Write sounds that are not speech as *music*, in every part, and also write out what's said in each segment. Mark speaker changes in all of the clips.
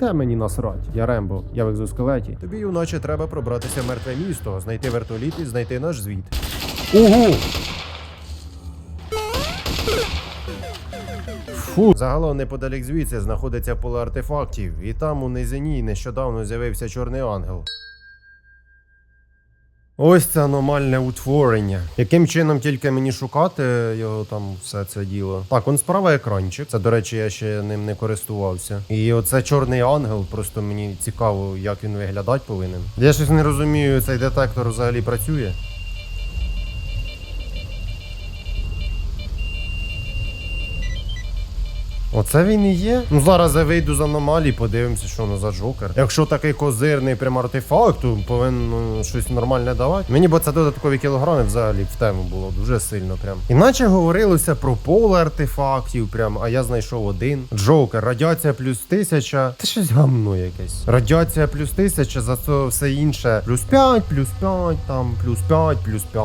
Speaker 1: Та мені насрать, я Рембо, я в екзоскелеті. Тобі, юначе, треба пробратися в мертве місто, знайти вертоліт і знайти наш звіт. Угу! Фу. Загалом неподалік звідси знаходиться поле артефактів, і там у низині нещодавно з'явився чорний ангел. Ось це аномальне утворення. Яким чином тільки мені шукати його там все це діло? Так, он справа екранчик. Це, до речі, я ще ним не користувався. І оце чорний ангел, просто мені цікаво, як він виглядати повинен. Я щось не розумію, цей детектор взагалі працює. Оце він і є. Ну зараз я вийду з аномалії, подивимося, що воно за джокер. Якщо такий козирний прям артефакт, то повинен ну, щось нормальне давати. Мені бо це додаткові кілограми взагалі в тему було дуже сильно. Прям. Іначе говорилося про поле артефактів, прям, а я знайшов один. Джокер, радіація плюс тисяча. Це щось гамно якесь. Радіація плюс тисяча, за це все інше. Плюс 5, плюс 5, там, плюс 5, плюс 5.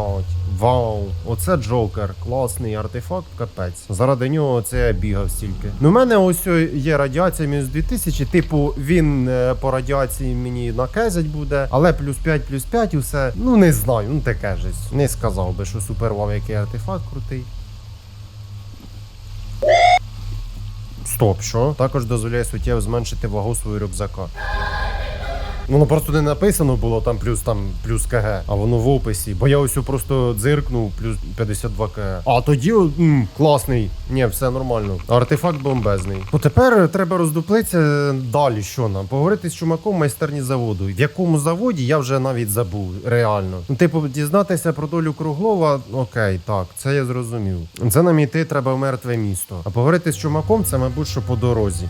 Speaker 1: Вау, оце Джокер, класний артефакт, капець. Заради нього це я бігав стільки. Ну, в мене ось є радіація мінус 2000, типу, він е, по радіації мені накезять буде, але плюс 5, плюс 5 і все. Ну не знаю, ну таке щось. Не сказав би, що супер вау, який артефакт крутий. Стоп, що? Також дозволяє суттєво зменшити вагу свого рюкзака. Воно просто не написано було там плюс там плюс КГ, а воно в описі. Бо я ось просто дзиркнув плюс 52 КГ. А тоді м, класний. Ні, все нормально. Артефакт бомбезний. Ну тепер треба роздуплитися далі. Що нам? Поговорити з чумаком майстерні заводу. В якому заводі я вже навіть забув. Реально. Ну, типу, дізнатися про долю Круглова. Окей, так, це я зрозумів. Це нам іти треба в мертве місто. А поговорити з чумаком це, мабуть, що по дорозі.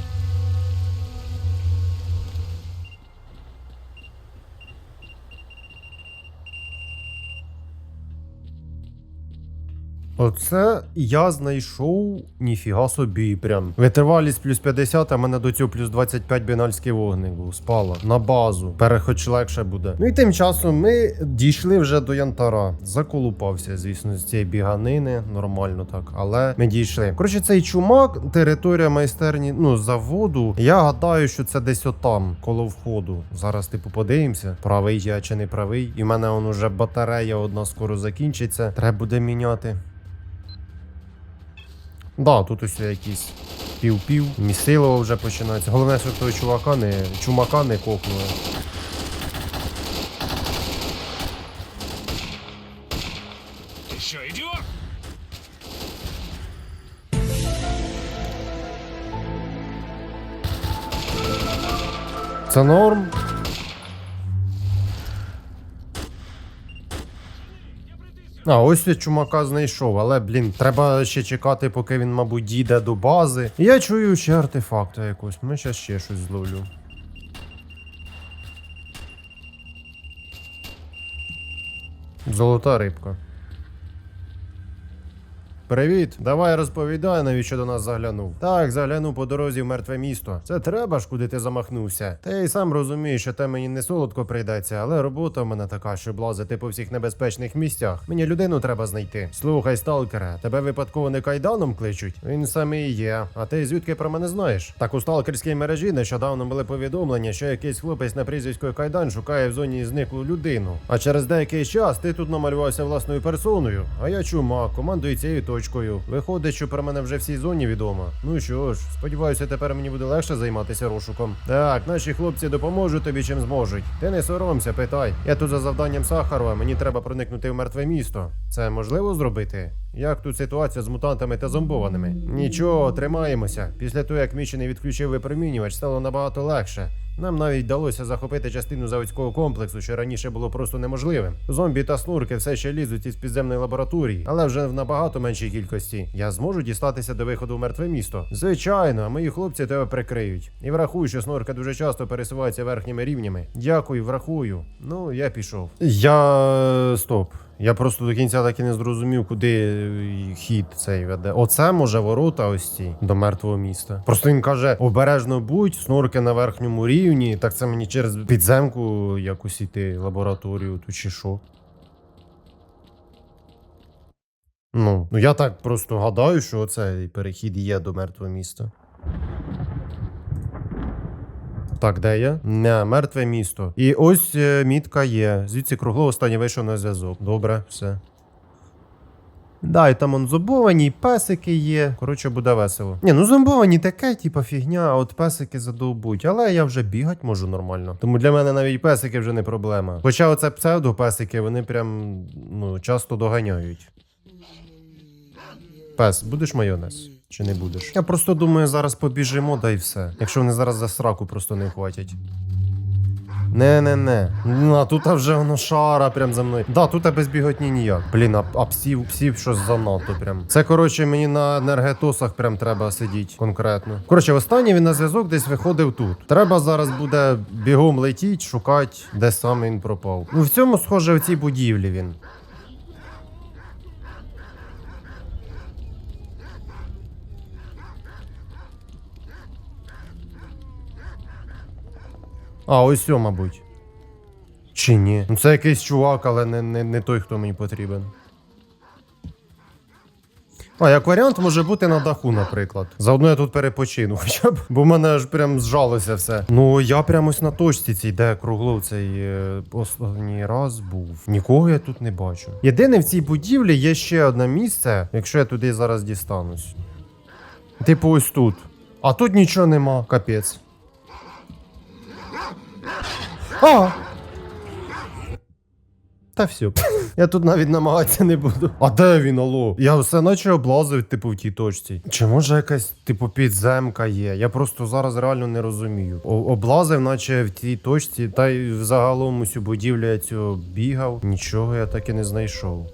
Speaker 1: Оце я знайшов ніфіга собі прям. Витривалість плюс 50, а мене до цього плюс 25 бінальський вогник був. Спала на базу. Перехоч легше буде. Ну і тим часом ми дійшли вже до Янтара. Заколупався, звісно, з цієї біганини. Нормально так, але ми дійшли. Коротше, цей чумак, територія майстерні, ну, заводу. Я гадаю, що це десь отам, коло входу. Зараз, типу, подивимося, правий я чи не правий. І в мене он уже батарея одна скоро закінчиться. Треба буде міняти. Да, тут ось якісь пів-пів. Місилово вже починається. Головне, що того чувака не чумака не кокнули. Це норм. А, ось я чумака знайшов, але, блін, треба ще чекати, поки він, мабуть, дійде до бази. Я чую ще артефакта якось. Ми зараз ще щось зловлю. Золота рибка. Привіт, давай розповідай, навіщо до нас заглянув. Так, заглянув по дорозі в мертве місто. Це треба ж, куди ти замахнувся. Та й сам розумію, що те мені не солодко прийдеться, але робота в мене така, щоб лазити по всіх небезпечних місцях. Мені людину треба знайти. Слухай, сталкера, тебе випадково не кайданом кличуть? Він саме і є. А ти звідки про мене знаєш? Так у сталкерській мережі нещодавно були повідомлення, що якийсь хлопець на прізвисько Кайдан шукає в зоні зниклу людину. А через деякий час ти тут намалювався власною персоною. А я чума, командую цією точкою. Виходить, що про мене вже всій зоні відомо. Ну що ж, сподіваюся, тепер мені буде легше займатися розшуком. Так, наші хлопці допоможуть тобі чим зможуть. Ти не соромся, питай. Я тут за завданням Сахарова, мені треба проникнути в мертве місто. Це можливо зробити? Як тут ситуація з мутантами та зомбованими? Нічого, тримаємося. Після того, як Мічений відключив випромінювач, стало набагато легше. Нам навіть вдалося захопити частину заводського комплексу, що раніше було просто неможливим. Зомбі та снурки все ще лізуть із підземної лабораторії, але вже в набагато меншій кількості. Я зможу дістатися до виходу в мертве місто. Звичайно, мої хлопці тебе прикриють. І врахуй, що снурка дуже часто пересувається верхніми рівнями. Дякую, врахую. Ну, я пішов. Я стоп. Я просто до кінця так і не зрозумів, куди хід цей веде. Оце може ворота ось ці до мертвого міста. Просто він каже: обережно будь, снорки на верхньому рівні. Так це мені через підземку якось іти лабораторію тут чи що. Ну, ну я так просто гадаю, що цей перехід є до мертвого міста. Так, де я? Не, мертве місто. І ось е, мітка є. Звідси кругло останній вийшов на зв'язок. Добре, все. Да, і там он зомбовані, і песики є. Коротше, буде весело. Ні, ну зомбовані таке, типа фігня, а от песики задовбуть. Але я вже бігати можу нормально. Тому для мене навіть песики вже не проблема. Хоча оце псевдопесики, вони прям ну, часто доганяють. Пес, будеш майонез? Чи не будеш? Я просто думаю, зараз побіжимо, да й все. Якщо вони зараз за сраку просто не хватять. Не-не-не. Ну, а тут вже воно шара прям за мною. Да, тут без біготні ніяк. Блін, а, а псів, псів щось занадто прям. Це, коротше, мені на енергетосах прям треба сидіти конкретно. Коротше, останній він на зв'язок десь виходив тут. Треба зараз буде бігом летіть, шукати, де саме він пропав. Ну, в цьому, схоже, в цій будівлі він. А, ось о, мабуть. Чи ні? Ну це якийсь чувак, але не, не, не той, хто мені потрібен. А, як варіант може бути на даху, наприклад. Заодно я тут перепочину, *laughs* хоча б, бо в мене аж прям зжалося все. Ну я прямо ось на точці цій, де круглов цей е, останній раз був. Нікого я тут не бачу. Єдине в цій будівлі є ще одне місце, якщо я туди зараз дістанусь. Типу ось тут. А тут нічого нема, капець. А! Та все. Я тут навіть намагатися не буду. А де він, алло? Я все наче облазив, типу, в тій точці. Чи може якась, типу, підземка є? Я просто зараз реально не розумію. О- облазив, наче в тій точці, та й взагалом усю будівлю я цього бігав. Нічого я так і не знайшов.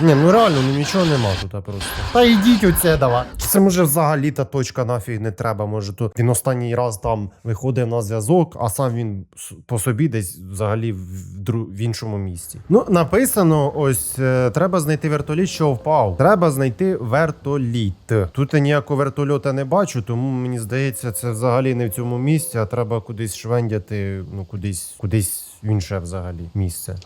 Speaker 1: Ні, ну реально, ну нічого нема тут просто. Та йдіть оце давай. Це може взагалі та точка нафіг не треба. Може, то він останній раз там виходив на зв'язок, а сам він по собі десь взагалі в, дру- в іншому місці. Ну, написано: ось е, треба знайти вертоліт, що впав. Треба знайти вертоліт. Тут я ніякого вертольота не бачу, тому мені здається, це взагалі не в цьому місці, а треба кудись швендяти, ну кудись, кудись в інше взагалі місце.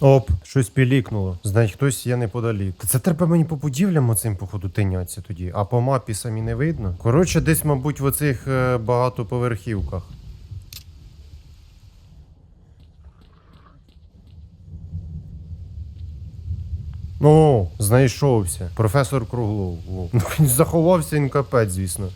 Speaker 1: Оп, щось пілікнуло. Знать, хтось є неподалік. Та Це треба мені по будівлям оцим, походу, тиняться тоді, а по мапі самі не видно. Коротше, десь, мабуть, в оцих е, багатоповерхівках. О, знайшовся. Професор Круглов. Ну, він *laughs* заховався, він капець, звісно.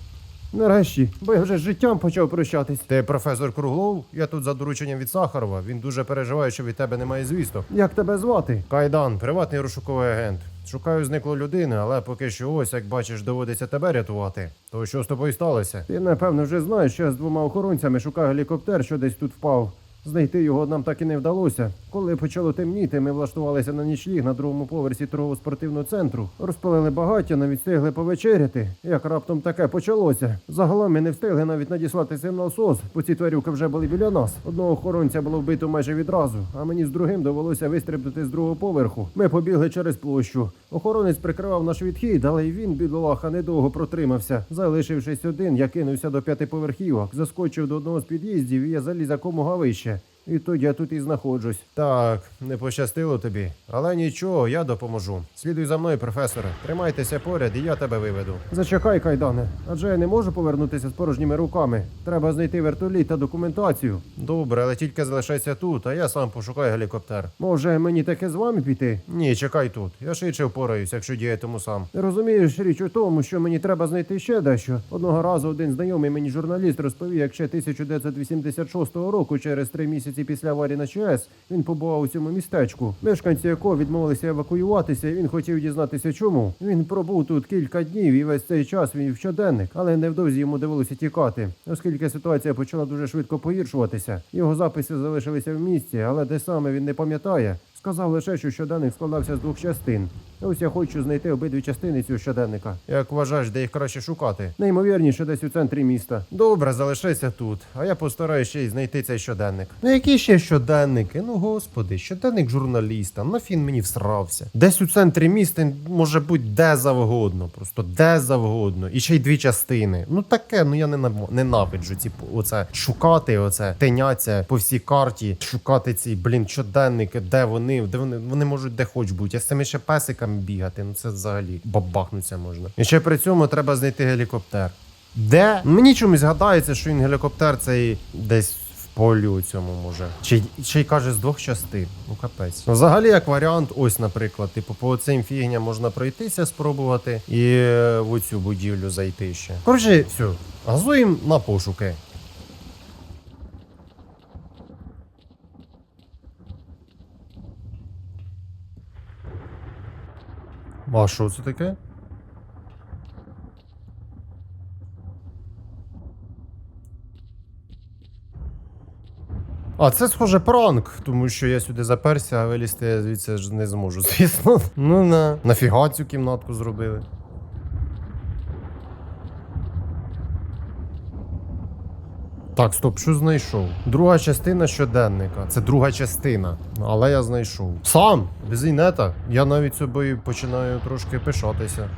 Speaker 1: Нарешті, бо я вже з життям почав прощатись. Ти професор Круглов? Я тут за дорученням від Сахарова. Він дуже переживає, що від тебе немає звісток. Як тебе звати? Кайдан, приватний розшуковий агент. Шукаю зниклу людину, але поки що ось, як бачиш, доводиться тебе рятувати. То що з тобою сталося? Ти напевно вже знаєш, що я з двома охоронцями шукаю гелікоптер, що десь тут впав. Знайти його нам так і не вдалося. Коли почало темніти, ми влаштувалися на нічліг на другому поверсі торгово-спортивного центру. Розпалили багаття, навіть встигли повечеряти. Як раптом таке почалося. Загалом ми не встигли навіть надіслати сигнал СОС, бо ці тварюки вже були біля нас. Одного охоронця було вбито майже відразу, а мені з другим довелося вистрибнути з другого поверху. Ми побігли через площу. Охоронець прикривав наш відхід, але й він, бідолаха, недовго протримався. Залишившись один, я кинувся до п'ятиповерхівок, заскочив до одного з під'їздів і я заліз якомога вище. І тоді я тут і знаходжусь. Так, не пощастило тобі. Але нічого, я допоможу. Слідуй за мною, професоре. Тримайтеся поряд, і я тебе виведу. Зачекай, кайдане, адже я не можу повернутися з порожніми руками. Треба знайти вертоліт та документацію. Добре, але тільки залишайся тут, а я сам пошукаю гелікоптер. Може, мені таке з вами піти? Ні, чекай тут. Я швидше впораюсь, якщо діятиму сам. Розумієш, річ у тому, що мені треба знайти ще дещо. Одного разу один знайомий мені журналіст розповів, як ще 1986 року, через три місяці після аварії на ЧАЕС, він побував у цьому містечку. Мешканці якого відмовилися евакуюватися, і він хотів дізнатися, чому. Він пробув тут кілька днів і весь цей час він в щоденник, але невдовзі йому довелося тікати, оскільки ситуація почала дуже швидко погіршуватися. Його записи залишилися в місті, але де саме він не пам'ятає. Сказав лише, що щоденник складався з двох частин. Ось я хочу знайти обидві частини цього щоденника. Як вважаєш, де їх краще шукати? Неймовірніше, десь у центрі міста. Добре, залишайся тут, а я постараюся ще й знайти цей щоденник. Ну які ще щоденники? Ну господи, щоденник журналіста. Нафін мені всрався. Десь у центрі міста може бути де завгодно, просто де завгодно. І ще й дві частини. Ну таке, ну я ненав- ненавиджу ці оце шукати, оце теняться по всій карті, шукати ці блін щоденники, де вони, де вони, вони можуть де хоч бути. А з цими ще песиками бігати. Ну це взагалі бабахнуться можна. І ще при цьому треба знайти гелікоптер. Де? Мені чомусь гадається, що він гелікоптер цей десь в полі у цьому може. Чи ще й каже з двох частин. Ну капець. Ну, Взагалі, як варіант, ось, наприклад, типу, по цим фігням можна пройтися, спробувати і в оцю будівлю зайти ще. Коротше, все, газуємо на пошуки. А що це таке? А це схоже пранк, тому що я сюди заперся, а вилізти я звідси ж не зможу, *laughs* звісно. Ну на нафіга цю кімнатку зробили. Так, стоп, що знайшов? Друга частина щоденника. Це друга частина. Але я знайшов. Сам, без інета. Я навіть собою починаю трошки пишатися.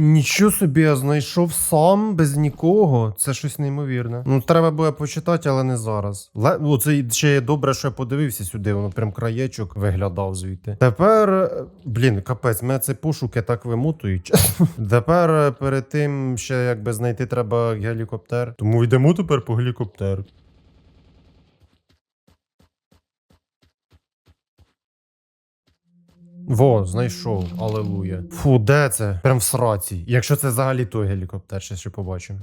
Speaker 1: Нічого собі я знайшов сам без нікого. Це щось неймовірне. Ну, треба буде почитати, але не зараз. Ле... О, це ще є добре, що я подивився сюди, воно прям краєчок виглядав звідти. Тепер, е, блін, капець, мене це пошуки так вимотують. *laughs* Тепер е, перед тим ще якби знайти треба гелікоптер. Тому йдемо тепер по гелікоптер. Во, знайшов, алелуя. Фу, де це? Прям в сраці. Якщо це взагалі той гелікоптер, ще ще побачимо.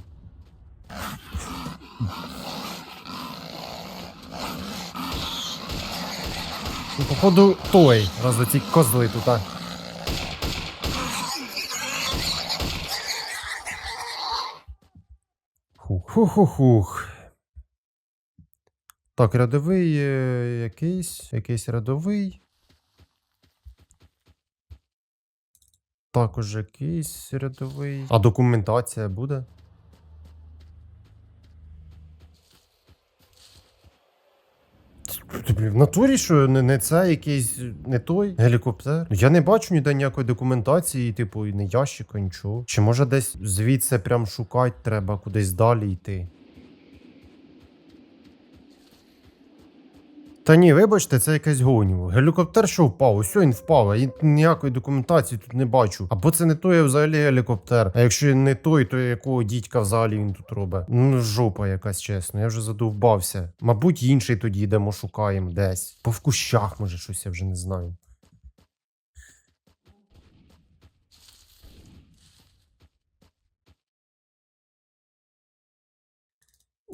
Speaker 1: Ну, походу, той, раз оці козли тут, а. Хух. Хух-хух-хух. Так, рядовий е, якийсь, якийсь рядовий. Також якийсь рядовий. А документація буде? Блін, В натурі, що не, не це якийсь не той гелікоптер. Я не бачу ніде ніякої документації, типу, і не ящика, нічого. Чи може десь звідси прям шукати треба, кудись далі йти? Та ні, вибачте, це якесь гоніво. Гелікоптер що впав, ось він впав, а я ніякої документації тут не бачу. Або це не той взагалі гелікоптер. А якщо не той, то якого дідька взагалі він тут робить? Ну, жопа якась, чесно, я вже задовбався. Мабуть, інший тоді йдемо, шукаємо десь. По в кущах, може, щось я вже не знаю.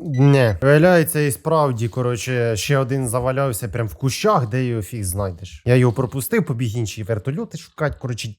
Speaker 1: Не, виявляється, і справді, коротше, ще один завалявся прям в кущах, де його фіг знайдеш. Я його пропустив, побіг інші вертольоти шукати, коротше,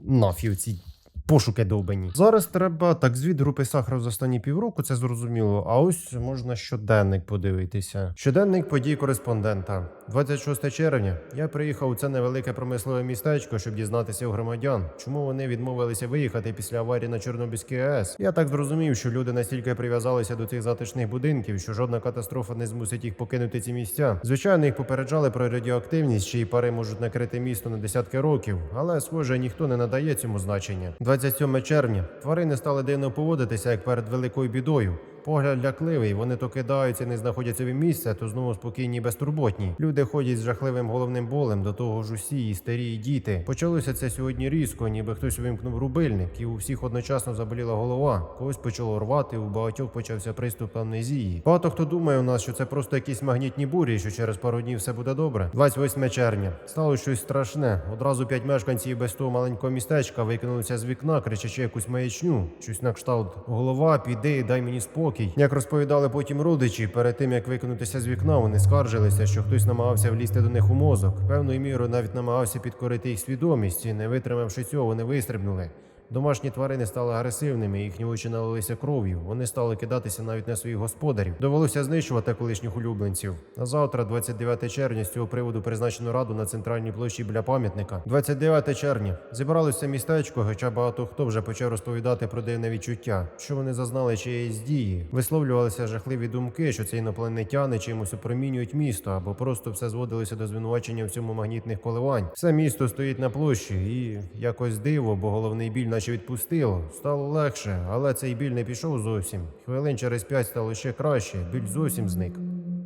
Speaker 1: нафіг ці пошуки довбані. Зараз треба так звіт групи сахара за останні півроку, це зрозуміло. А ось можна щоденник подивитися. Щоденник подій кореспондента. 26 червня. Я приїхав у це невелике промислове містечко, щоб дізнатися у громадян, чому вони відмовилися виїхати після аварії на Чорнобильській АЕС. Я так зрозумів, що люди настільки прив'язалися до цих затишних будинків, що жодна катастрофа не змусить їх покинути ці місця. Звичайно, їх попереджали про радіоактивність, чиї пари можуть накрити місто на десятки років, але схоже, ніхто не надає цьому значення. 27 червня. Тварини стали дивно поводитися як перед великою бідою. Погляд лякливий, вони то кидаються, не знаходять собі місця, то знову спокійні, безтурботні. Люди ходять з жахливим головним болем, до того ж усі, і старі, і діти. Почалося це сьогодні різко, ніби хтось увімкнув рубильник, і у всіх одночасно заболіла голова. Когось почало рвати, у багатьох почався приступ амнезії. Багато хто думає у нас, що це просто якісь магнітні бурі, що через пару днів все буде добре. 28 червня. Стало щось страшне. Одразу п'ять мешканців без того маленького містечка викинулися з вікна, кричачи якусь маячню. Щось на кшталт. Голова, піди, дай мені спокій. Як розповідали потім родичі, перед тим як викинутися з вікна, вони скаржилися, що хтось намагався влізти до них у мозок. Певною мірою навіть намагався підкорити їх свідомість, і не витримавши цього, вони вистрибнули. Домашні тварини стали агресивними, їхні очі налилися кров'ю. Вони стали кидатися навіть на своїх господарів. Довелося знищувати колишніх улюбленців. А завтра, 29 червня, з цього приводу призначено раду на центральній площі біля пам'ятника. 29 червня. Зібралося містечко, хоча багато хто вже почав розповідати про дивне відчуття, що вони зазнали чиєїсь дії. Висловлювалися жахливі думки, що це інопланетяни чимось опромінюють місто, або просто все зводилося до звинувачення в цьому магнітних коливань. Все місто стоїть на площі, і якось диво, бо головний біль наче відпустило. Стало легше, але цей біль не пішов зовсім. Хвилин через п'ять стало ще краще. Біль зовсім зник.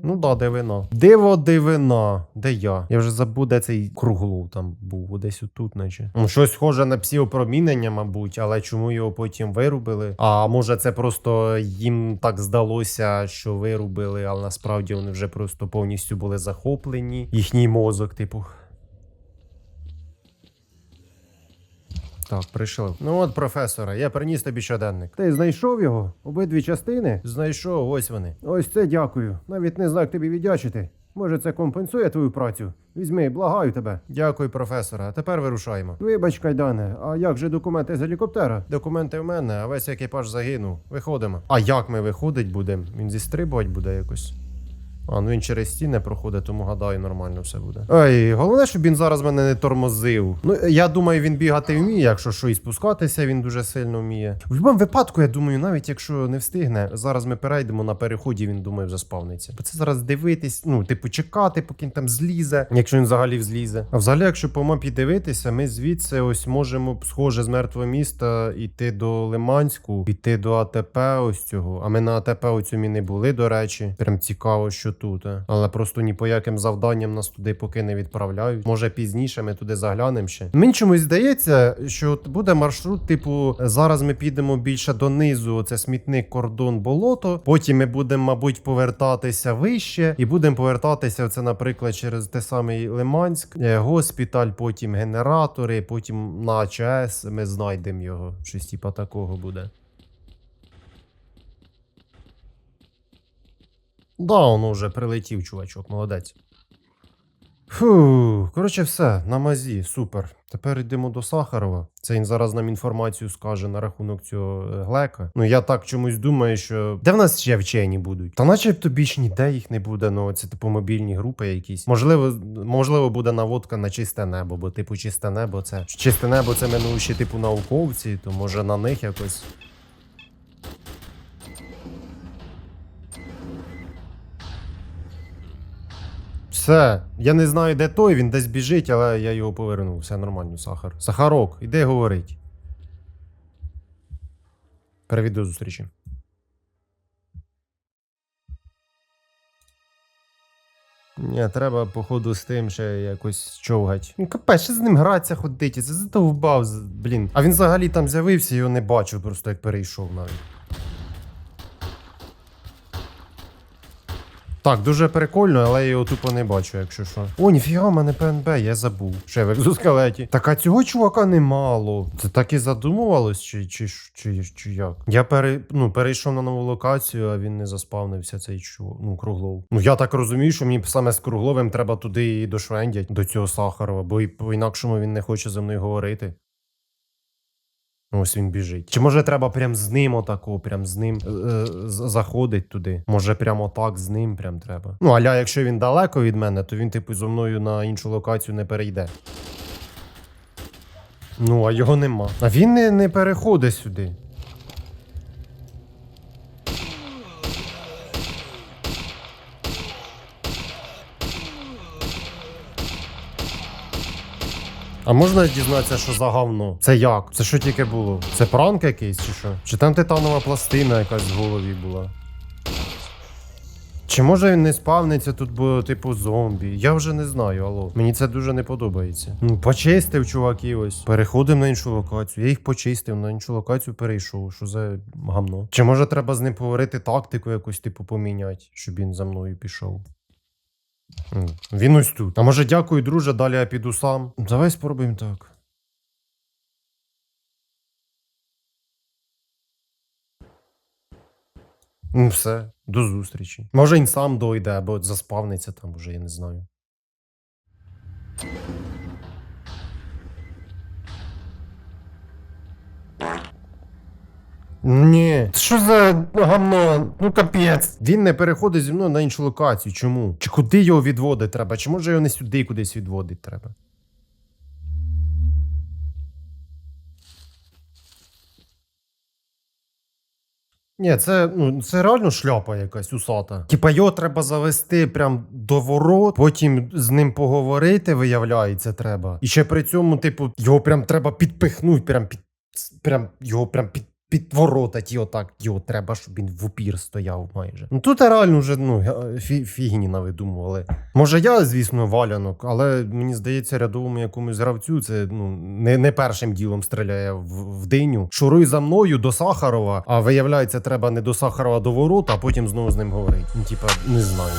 Speaker 1: Ну да, дивина. Диво дивина. Де я? Я вже забув, де цей круглов там був, десь отут, наче. Ну, щось схоже на псіопромінення, мабуть, але чому його потім вирубили? А може, це просто їм так здалося, що вирубили, але насправді вони вже просто повністю були захоплені. Їхній мозок, типу. Так, прийшов. Ну от, професора, я приніс тобі щоденник. Ти знайшов його? Обидві частини? Знайшов, ось вони. Ось це дякую. Навіть не знаю, як тобі віддячити. Може, це компенсує твою працю? Візьми, благаю тебе. Дякую, професора. А тепер вирушаємо. Вибач, кайдане, а як же документи з гелікоптера? Документи в мене, а весь екіпаж загинув. Виходимо. А як ми виходить будемо? Він зістрибувати буде якось. А, ну він через стіни проходить, тому гадаю, нормально все буде. Ой, головне, щоб він зараз мене не тормозив. Ну, я думаю, він бігати вміє, якщо що, і спускатися він дуже сильно вміє. В будь-якому випадку, я думаю, навіть якщо не встигне, зараз ми перейдемо на переході, він думаю, заспавниться. Бо це зараз дивитись, ну, типу, чекати, поки він там злізе, якщо він взагалі взлізе. А взагалі, якщо по мапі дивитися, ми звідси ось можемо схоже з мертвого міста йти до Лиманську, піти до АТП ось цього. А ми на АТП оцю не були, до речі. Прям цікаво, що тут. Але просто ні по яким завданням нас туди поки не відправляють. Може пізніше ми туди заглянемо ще. Мені чомусь здається, що буде маршрут, типу, зараз ми підемо більше донизу, це смітник, кордон, болото. Потім ми будемо, мабуть, повертатися вище, і будемо повертатися, це, наприклад, через те самий Лиманськ, е, госпіталь, потім генератори, потім на АЧС. Ми знайдемо його. Щось типа такого буде. Да, воно вже прилетів, чувачок, молодець. Фу, коротше, все, на мазі, супер. Тепер йдемо до Сахарова. Це він зараз нам інформацію скаже на рахунок цього е, глека. Ну я так чомусь думаю, що де в нас ще вчені будуть? Та начебто більш ніде їх не буде. Ну це типу мобільні групи якісь. Можливо, можливо, буде наводка на чисте небо, бо типу чисте небо це чисте небо це минуліші типу науковці, то може на них якось. Все, я не знаю, де той, він десь біжить, але я його повернув. Все нормально, Сахар. Сахарок, іди говорить. Привіт до зустрічі. Ні, треба, походу, з тим ще якось човгать. Ну, капець, ще з ним гратися ходить, це задовбав, блін. А він взагалі там з'явився, його не бачив, просто як перейшов навіть. Так, дуже прикольно, але я його тупо не бачу, якщо що. О, ніфіга, у мене ПНБ, я забув. Ще в екзоскелеті. Так а цього чувака немало. Це так і задумувалось, чи, чи, чи, чи, як? Я пере, ну, перейшов на нову локацію, а він не заспавнився цей чувак. Ну, круглов. Ну я так розумію, що мені саме з кругловим треба туди і дошвендять до цього Сахарова, бо і по-інакшому він не хоче зі мною говорити. Ось він біжить. Чи може треба прям з ним отако, прям з ним е, е, заходить туди? Може, прямо так з ним прям треба. Ну, аля, якщо він далеко від мене, то він, типу, зо мною на іншу локацію не перейде. Ну, а його нема. А він не, не переходить сюди. А можна дізнатися, що за говно? Це як? Це що тільки було? Це пранк якийсь чи що? Чи там титанова пластина якась в голові була? Чи може він не спавниться тут, бо типу зомбі? Я вже не знаю, алло. Мені це дуже не подобається. Ну, почистив чуваків ось. Переходимо на іншу локацію. Я їх почистив, на іншу локацію перейшов. Що за гамно? Чи може треба з ним поговорити тактику якусь, типу, поміняти, щоб він за мною пішов? Він ось тут. А може, дякую, друже, далі я піду сам. Давай спробуємо так. Ну, все, до зустрічі. Може, він сам дойде або заспавниться там уже, я не знаю. Ні. Що за гамно? Ну капець. Він не переходить зі мною на іншу локацію. Чому? Чи куди його відводити треба? Чи може його не сюди кудись відводити треба? Ні, це, ну, це реально шляпа якась усата. Типа його треба завести прям до ворот, потім з ним поговорити, виявляється, треба. І ще при цьому, типу, його прям треба підпихнути, прям під. Прям його прям під. Під ворота ті отак, його треба, щоб він в упір стояв майже. Ну тут реально вже ну, га- фі, фігні навидумували. Може, я, звісно, валянок, але мені здається, рядовому якомусь гравцю це ну не, не першим ділом стріляє в, в диню. Шуруй за мною до Сахарова, а виявляється, треба не до Сахарова а до ворот, а потім знову з ним говорити. Ну, типа, не знаю.